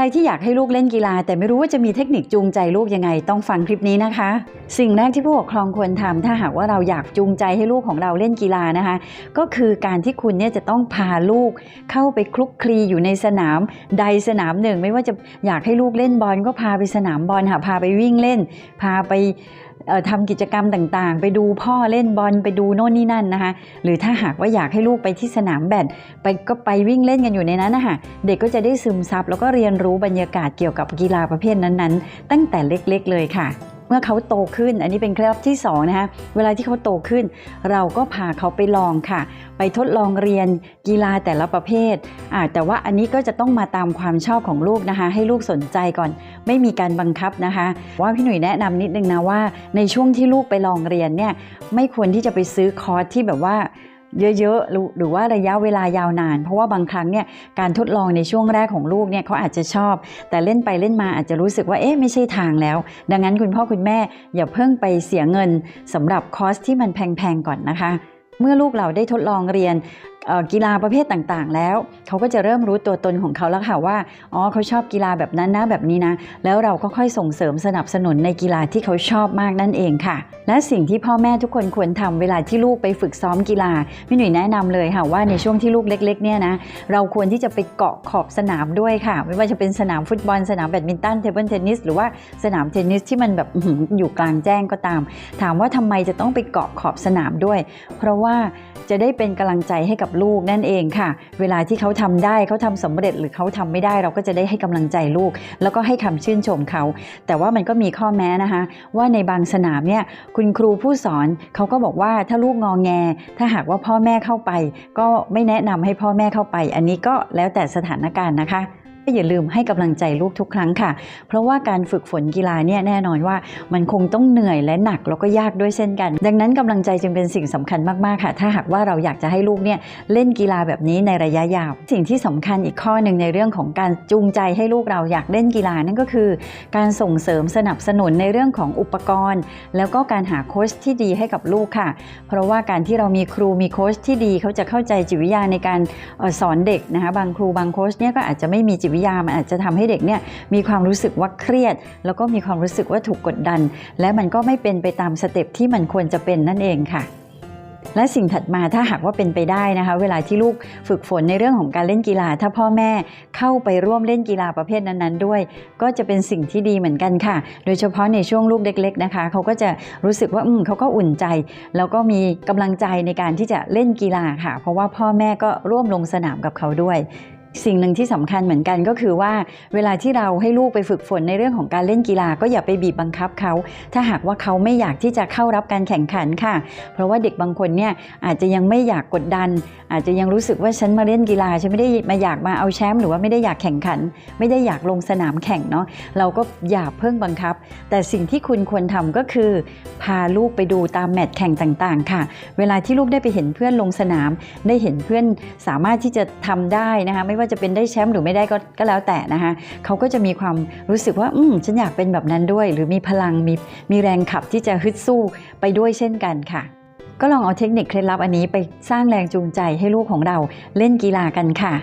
รที่อยากให้ลูกเล่นกีฬา แต่ไม่รู้ว่าจะมีเทคนิคจูงใจลูกยังไงต้องฟังคลิปนี้นะคะ สิ่งแรกที่ผู้ปกครองควรทำถ้าหากว่าเราอยากจูงใจให้ลูกของเราเล่นกีฬานะคะ ก็คือการที่คุณเนี่ยจะต้องพาลูกเข้าไปคลุกคลีอยู่ในสนามใดสนามหนึ่ง ไม่ว่าจะอยากให้ลูกเล่นบอลก็พาไปสนามบอลค่ะพาไปวิ่งเล่น พาไป ทำกิจกรรมต่างๆ ไปดูพ่อเล่นบอลไปดูโน่นนี่นั่นนะคะ หรือถ้าหากว่าอยากให้ลูกไปที่สนามแบดไปก็ไปวิ่งเล่นกันอยู่ในนั้นนะคะเด็กก็จะได้ซึมซับแล้วก็เรียนรู้บรรยากาศเกี่ยวกับกีฬาประเภทนั้นๆ ตั้งแต่เล็กๆเลยค่ะ เมื่อเขาโตขึ้น อันนี้เป็นเคล็ดลับที่สองนะคะเวลาที่เขาโตขึ้น เราก็พาเขาไปลองค่ะ ไปทดลองเรียนกีฬาแต่ละประเภทอ่าแต่ว่าอันนี้ก็จะต้องมาตามความชอบของลูกนะคะ ให้ลูกสนใจก่อน ไม่มีการบังคับนะคะ ว่าพี่หนุ่ยแนะนำนิดนึงนะว่า ในช่วงที่ลูกไปลองเรียนเนี่ยไม่ควรที่จะไปซื้อคอร์สที่แบบว่า เยอะๆ หรือว่าระยะเวลายาวนาน เพราะว่าบางครั้งเนี่ยการทดลองในช่วงแรกของลูกเนี่ยเขาอาจจะชอบ แต่เล่นไปเล่นมาอาจจะรู้สึกว่าเอ๊ะไม่ใช่ทางแล้ว ดังนั้นคุณพ่อคุณแม่อย่าเพิ่งไปเสียเงินสำหรับคอสที่มันแพงๆก่อนนะคะเมื่อลูกเราได้ทดลองเรียน กีฬาประเภทต่างๆ แล้วเขาก็จะเริ่มรู้ตัวตนของเขาแล้วค่ะว่าอ๋อเขาชอบกีฬาแบบนั้นนะแบบนี้นะ แล้วเราก็ค่อยส่งเสริมสนับสนุนในกีฬาที่เขาชอบมากนั่นเองค่ะ และสิ่งที่พ่อแม่ทุกคนควรทำเวลาที่ลูกไปฝึกซ้อมกีฬาพี่หนุ่ยแนะนำเลยค่ะว่าในช่วงที่ลูกเล็กๆเนี่ยนะเราควรที่จะไปเกาะขอบสนามด้วยค่ะ ไม่ว่าจะเป็นสนามฟุตบอลสนามแบดมินตันเทเบิลเทนนิสหรือว่าสนามเทนนิสที่มันแบบอื้อหืออยู่กลางแจ้งก็ตาม ถามว่าทำไมจะต้องไปเกาะขอบสนามด้วย เพราะว่าจะได้เป็นกำลังใจให้กับลูกนั่นเองค่ะ เวลาที่เขาทำได้เขาทำสำเร็จหรือเขาทำไม่ได้เราก็จะได้ให้กำลังใจลูก แล้วก็ให้คำชื่นชมเขา แต่ว่ามันก็มีข้อแม้นะคะ ว่าในบางสนามเนี่ยคุณครูผู้สอนเขาก็บอกว่าถ้าลูกงองแง ถ้าหากว่าพ่อแม่เข้าไป ก็ไม่แนะนำให้พ่อแม่เข้าไป อันนี้ก็แล้วแต่สถานการณ์นะคะ อย่าลืมให้กำลังใจลูกทุกครั้งค่ะ เพราะว่าการฝึกฝนกีฬาเนี่ยแน่นอนว่ามันคงต้องเหนื่อยและหนักแล้วก็ยากด้วยเช่นกัน ดังนั้นกำลังใจจึงเป็นสิ่งสำคัญมากๆค่ะ ถ้าหากว่าเราอยากจะให้ลูกเนี่ยเล่นกีฬาแบบนี้ในระยะยาว สิ่งที่สำคัญอีกข้อหนึ่งในเรื่องของการจูงใจให้ลูกเราอยากเล่นกีฬานั่นก็คือ การส่งเสริมสนับสนุนในเรื่องของอุปกรณ์ แล้วก็การหาโค้ชที่ดีให้กับลูกค่ะ เพราะว่าการที่เรามีครูมีโค้ชที่ดีเขาจะเข้าใจจิตวิทยาในการออสอนเด็กนะคะบางครูบางโค้ชเนี่ยก็อาจจะไม่มีจิตวิยามันอาจจะทำให้เด็กเนี่ยมีความรู้สึกว่าเครียด แล้วก็มีความรู้สึกว่าถูกกดดัน และมันก็ไม่เป็นไปตามสเต็ปที่มันควรจะเป็นนั่นเองค่ะและสิ่งถัดมาถ้าหากว่าเป็นไปได้นะคะ เวลาที่ลูกฝึกฝนในเรื่องของการเล่นกีฬา ถ้าพ่อแม่เข้าไปร่วมเล่นกีฬาประเภทนั้นๆ ด้วย ก็จะเป็นสิ่งที่ดีเหมือนกันค่ะ โดยเฉพาะในช่วงลูกเล็ก ๆนะคะ เขาก็จะรู้สึกว่าอืมเขาก็อุ่นใจ แล้วก็มีกำลังใจในการที่จะเล่นกีฬาค่ะ เพราะว่าพ่อแม่ก็ร่วมลงสนามกับเขาด้วย สิ่งหนึ่งที่สำคัญเหมือนกันก็คือว่า เวลาที่เราให้ลูกไปฝึกฝนในเรื่องของการเล่นกีฬาก็อย่าไปบีบบังคับเขา ถ้าหากว่าเขาไม่อยากที่จะเข้ารับการแข่งขันค่ะ เพราะว่าเด็กบางคนเนี่ยอาจจะยังไม่อยากกดดัน อาจจะยังรู้สึกว่าฉันมาเล่นกีฬาฉันไม่ได้มาอยากมาเอาแชมป์หรือว่าไม่ได้อยากแข่งขัน ไม่ได้อยากลงสนามแข่งเนาะเราก็อย่าเพิ่งบังคับ แต่สิ่งที่คุณควรทำก็คือ พาลูกไปดูตามแมตช์แข่งต่างๆ ค่ะ เวลาที่ลูกได้ไปเห็นเพื่อนลงสนาม ได้เห็นเพื่อนสามารถที่จะทำได้นะคะไม่ว่าจะเป็นได้แชมป์หรือไม่ได้ก็ก็แล้วแต่นะคะเขาก็จะมีความรู้สึกว่าอืมฉันอยากเป็นแบบนั้นด้วย หรือมีพลังมีมีแรงขับที่จะฮึดสู้ไปด้วยเช่นกันค่ะ ก็ลองเอาเทคนิคเคล็ดลับอันนี้ไปสร้างแรงจูงใจให้ลูกของเราเล่นกีฬากันค่ะ